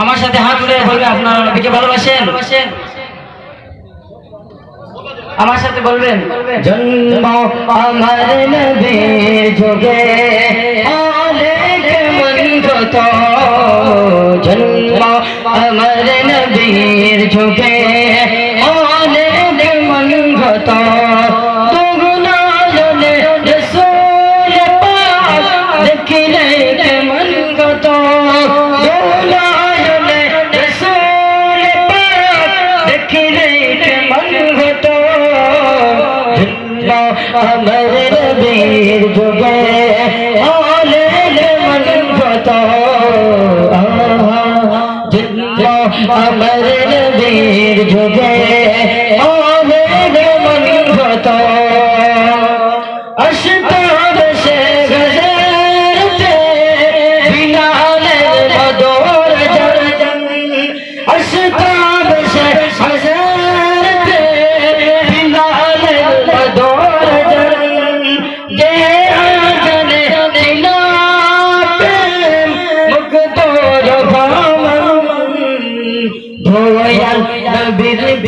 আমরা সাথে হাত উঠে বলবে, আপনারা নবীকে ভালোবাসেন? আমার সাথে বলবেন, জন্ম আমার নবীর যুগে জন্ম আমার নবীর যুগে আমার নবীর যুগে অনেক মঙ্গত আমার নবীর যুগে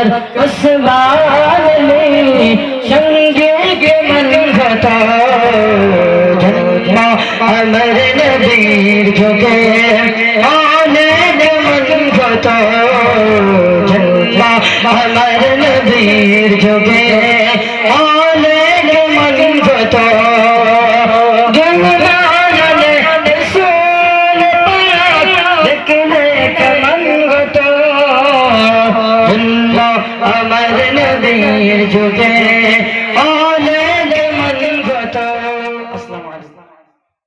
বকর উসমান আলী সঙ্গে কেমন গত জন্ম আমার নবীর যুগে অনেক মন গত জন্ম আমার নবীর যুগে অনেক